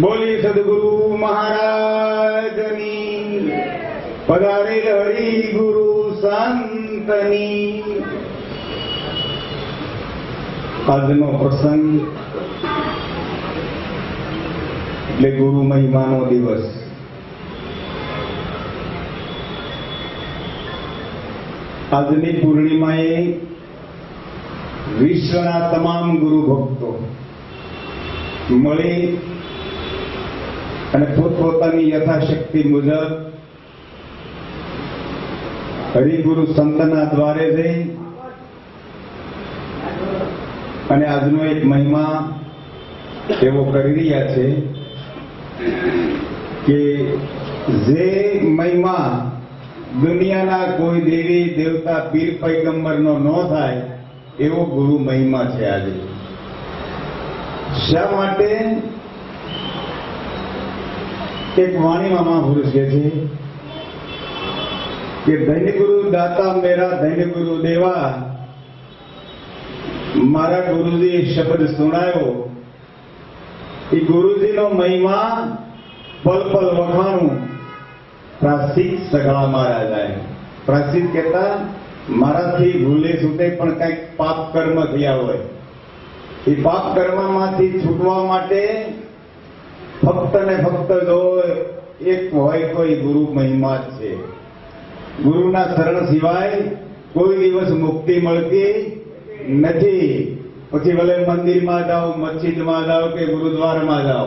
બોલી સદગુરુ મહારાજની. પધારેલ હરિ ગુરુ સંતની. આજનો પ્રસંગ એટલે ગુરુ મહિમાનો દિવસ. આજની પૂર્ણિમાએ વિશ્વના તમામ ગુરુ ભક્તો મળી અને પોતપોતાની યથાશક્તિ મુજબ હરિગુરુ સંતના દ્વારે જઈ અને આજનો એક મહિમા એવો કરી રહ્યા છે કે જે મહિમા દુનિયાના કોઈ દેવી, દેવતા, પીર, પૈગંબરનો ન થાય, એવો ગુરુ મહિમા છે આજે. શા માટે? એક વાણીમાં મહાપુરુષ કહે છે કે ધન્ય ગુરુ દાતા મેરા, ધન્ય ગુરુ દેવા. મારા ગુરુજી શબ્દ સુણાયો. એ ગુરુજીનો મહિમા પલ પલ વખાણું. પ્રાસિત સગળા મારા જાય. પ્રાસિત કહેતા, મારાથી ભૂલે છૂટે પણ કંઈક પાપ કર્મ થયા હોય. એ પાપ કર્મમાંથી છૂટવા માટે ફક્ત ને ફક્ત જો એક હોય એ ગુરુ મહિમા જ છે. ગુરુના શરણ સિવાય કોઈ દિવસ મુક્તિ મળતી નથી. પછી ભલે મંદિરમાં જાઓ, મસ્જિદમાં જાઓ કે ગુરુદ્વારામાં જાઓ,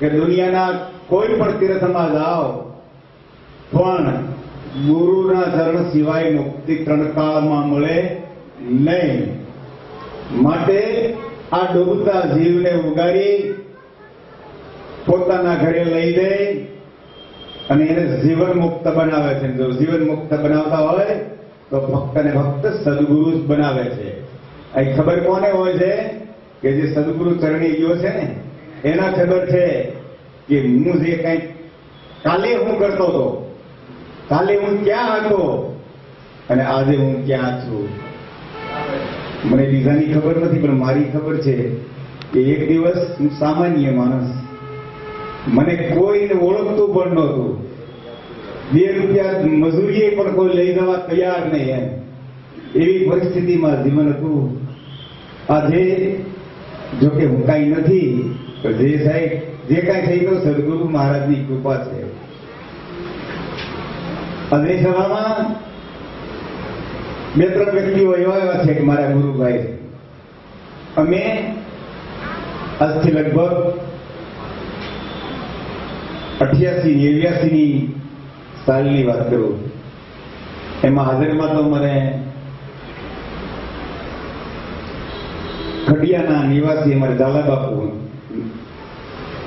કે દુનિયાના કોઈ પણ તીર્થમાં જાઓ, પણ ગુરુના શરણ સિવાય મુક્તિ ત્રણકાળમાં મળે નહીં. માટે આ ડૂબતા જીવને ઉગાડી પોતાના ઘરે લઈ દે અને એને જીવન મુક્ત બનાવે છે. જો જીવન મુક્ત બનાવતા હોય, તો ભક્ત ને ભક્ત સદગુરુ જ બનાવે છે. અહીં ખબર કોને હોય છે? કે જે સદગુરુ ચરણી ગયો છે ને, એના ખબર છે કે હું જે કંઈક કાલે હું કરતો હતો, કાલે હું ક્યાં હતો અને આજે હું ક્યાં છું? મને બીજાની ખબર નથી, પણ મારી ખબર છે કે એક દિવસ હું સામાન્ય માણસ મને કોઈને ઓળખતું પણ નહોતું. બે રૂપિયા મજૂરીએ પણ કોઈ લઈ જવા તૈયાર નહીં એમ. એવી પરિસ્થિતિમાં જીવન હતું. આજે જો કે હું કાંઈ નથી, પણ જે સાહેબ, જે કાંઈ થઈ ગયું, સદગુરુ મહારાજની કૃપા છે. અને સભામાં બે ત્રણ વ્યક્તિઓ એવા એવા છે કે મારા ગુરુભાઈ. અમે આજથી લગભગ અઠ્યાસી નેવ્યાસી ની સાલની વાત કરું. એમાં હાજરમાં તો મને ખડિયાના નિવાસી અમારે ઝાલા બાપુ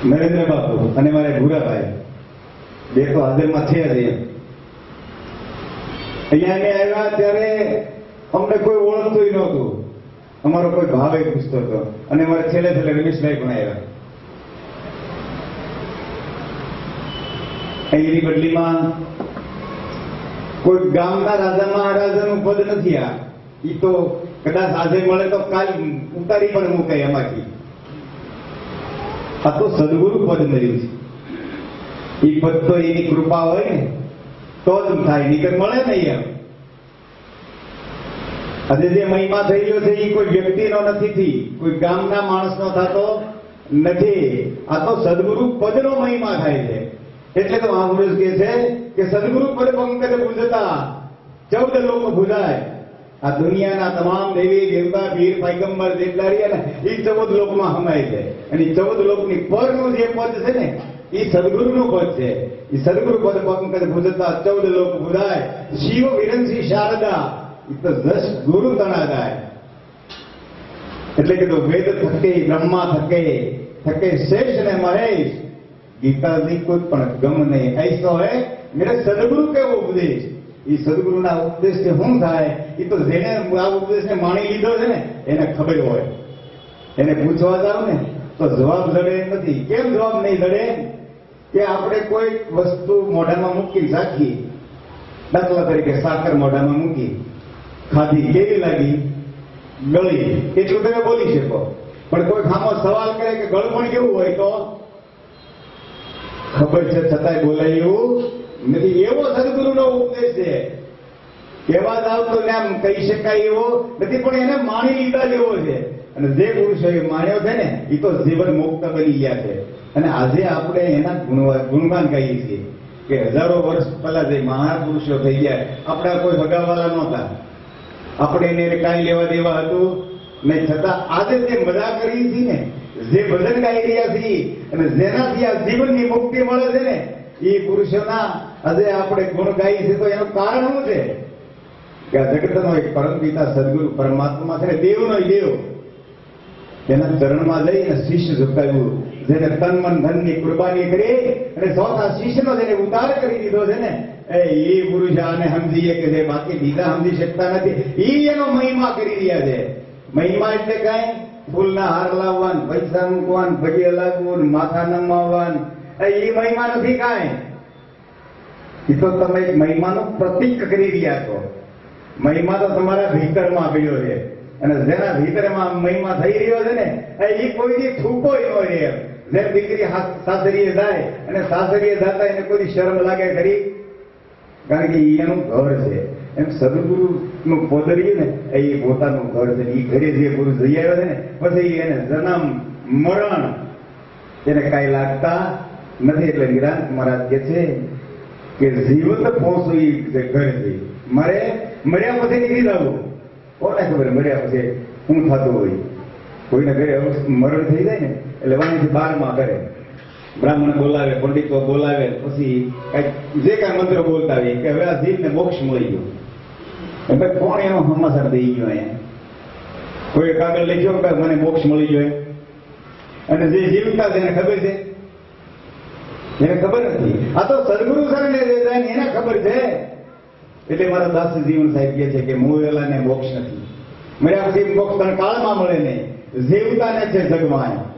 નરેન્દ્ર બાપુ અને મારે ભૂરાભાઈ. બે તો હાજરમાં છે જ અહીંયા આવ્યા ત્યારે અમને કોઈ ઓળખતું નહોતું. અમારો કોઈ ભાવે પૂછતો હતો. અને મારે છેલ્લે છેલ્લે રમેશભાઈ પણ આવ્યા. અહીંની બદલીમાં કોઈ ગામના રાજા મહારાજાનું પદ નથી આ. એ તો કદાચ આજે મળે તો કાલ ઉતારી પણ મૂકે એમાંથી. આ તો સદગુરુ પદ મળ્યું છે. એ પદ તો એની કૃપા હોય ને, તો જ થાય. નીકળ મળે નહીં એમ. આજે જે મહિમા થઈ ગયો છે એ કોઈ વ્યક્તિનો નથી. કોઈ ગામના માણસનો થતો નથી. આ તો સદગુરુ પદનો મહિમા થાય છે. એટલે તો મહાપુરુષ કહે છે કે સદગુરુ પંકજ પૂજતા ચૌદ લોક પૂજાય આ દુનિયાના તમામ દેવી દેવતા પીર, પૈગંબર જેટલા રહ્યા એ ચૌદ લોકમાં સમાય છે. અને ચૌદ લોકની પરનું જે પદ છે ને એ સદગુરુનું પદ છે. એ સદગુરુ પદ પંકજ પૂજતા ચૌદ લોક પૂજાય શિવ વિરંસી શારદા એ તો દસ ગુરુ તણા જાય એટલે કે તો વેદ થકે, બ્રહ્મા થકે થકે શેષ ને મહેશ ગીતા ગીતાજી કોઈ પણ ગમ નહીં. એસો હે? મેરે સદગુરુ કે ઉપદેશ? એ સદગુરુના ઉપદેશ કે શું થાય? એ તો જેને આ ઉપદેશને માણી લીધો છે ને, એને ખબર હોય. એને પૂછવા જાવ ને, તો જવાબ લડે નથી. કેમ જવાબ નહીં લડે? કે આપણે કોઈ વસ્તુ મોઢામાં મૂકી રાખી દાખલા તરીકે સાકર મોઢામાં મૂકી ખાધી કેવી લાગી? ગળી. એટલું તમે બોલી શકો. પણ કોઈ ખામો સવાલ કરે કે ગળપણ કેવું હોય તો? ખબર છે, છતાંય બોલાયું નથી. એવો સદગુરુનો ઉપદેશ છે. કહેવા જાવ તો એમ કહી શકાય એવો નથી, પણ એને માણી લીધા જેવો છે. અને જે પુરુષો એ માન્યો છે ને એ તો જીવન મુક્ત બની ગયા છે. અને આજે આપણે એના ગુણવા- ગુણગાન કહીએ છીએ કે હજારો વર્ષ પહેલા જે મહાપુરુષો થઈ ગયા, આપણા કોઈ ભગાવાલા નહોતા. આપણે એને કાંઈ લેવા દેવા હતું ને છતાં આજે જે મજા કરી હતી ને જે ભજન ગાઈ રહ્યા છીએ અને જેનાથી આ જીવનની મુક્તિ મળે છે ને, એ પુરુષોના આજે આપણે ગુણ ગાઈએ છીએ, તો એનું કારણ શું છે? કે આ જગતનો એક પરમ સદગુરુ પરમાત્મા છે દેવનો દેવ. એના ચરણમાં લઈને શિષ્ય ઝુકાવ્યું, જેને તન મન ધનની કુરબાની કરી અને ચોથા શિષ્યનો જેને ઉતાર કરી દીધો છે ને, એ પુરુષ આને સમજીએ કે જે બાકી બીજા સમજી શકતા નથી. એ એનો મહિમા કરી રહ્યા છે. મહિમા એટલે કાંઈ? ફૂલના હાર લાવવાન, પૈસા મૂકવાન, ભજીયા લાગવું, માથા નમાવવાન. એ મહિમા નથી કાંઈ. એ તો તમે મહિમાનો પ્રતીક કરી રહ્યા છો. મહિમા તો તમારા ભીતરમાં ગયો છે. અને જેના ભીતરમાં મહિમા થઈ રહ્યો છે ને, એ કોઈ થૂકો ન રહે. જેમ દીકરી સાસરીએ જાય અને સાસરીએ જતા એને કોઈ શરમ લાગે ખરી? કારણ કે એનું ઘર છે. એમ સદગુરુ નું પોદર્યું ને, એ પોતાનું ઘર છે એ ઘરે જે પુરુષ જઈ આવ્યો ને, પછી એને જન્મ, મરણ, એને કાંઈ લાગતા નથી એટલે નિરાંત મહારાજ કે છે કે જીવત પહોંચવું જે ઘર છે. મારે મર્યા પછી નીકળી જવું કોને ખબર મર્યા પછી શું થતું હોય? કોઈને ઘરે મરણ થઈ જાય ને, એટલે વાણીથી બારમાં કરે. બ્રાહ્મણ બોલાવે, પંડિતો બોલાવે, પછી જે કાંઈ મંત્ર બોલતા હોય કે હવે આ જીવને મોક્ષ મળી ગયો. ભાઈ કોણ એનો સમાચાર દઈ ગયો અહીંયા કોઈ કાગળ લખ્યો કે મને મોક્ષ મળી ગયો અને જે જીવતા છે એને ખબર છે? એને ખબર નથી. આ તો સદગુરુ સર ને એને ખબર છે. એટલે મારા દાસ જીવન સાહેબ કહે છે કે મોયેલાને મોક્ષ નથી. પછી મોક્ષ તને કાળમાં મળે નહીં. જીવતાને છે જગમાં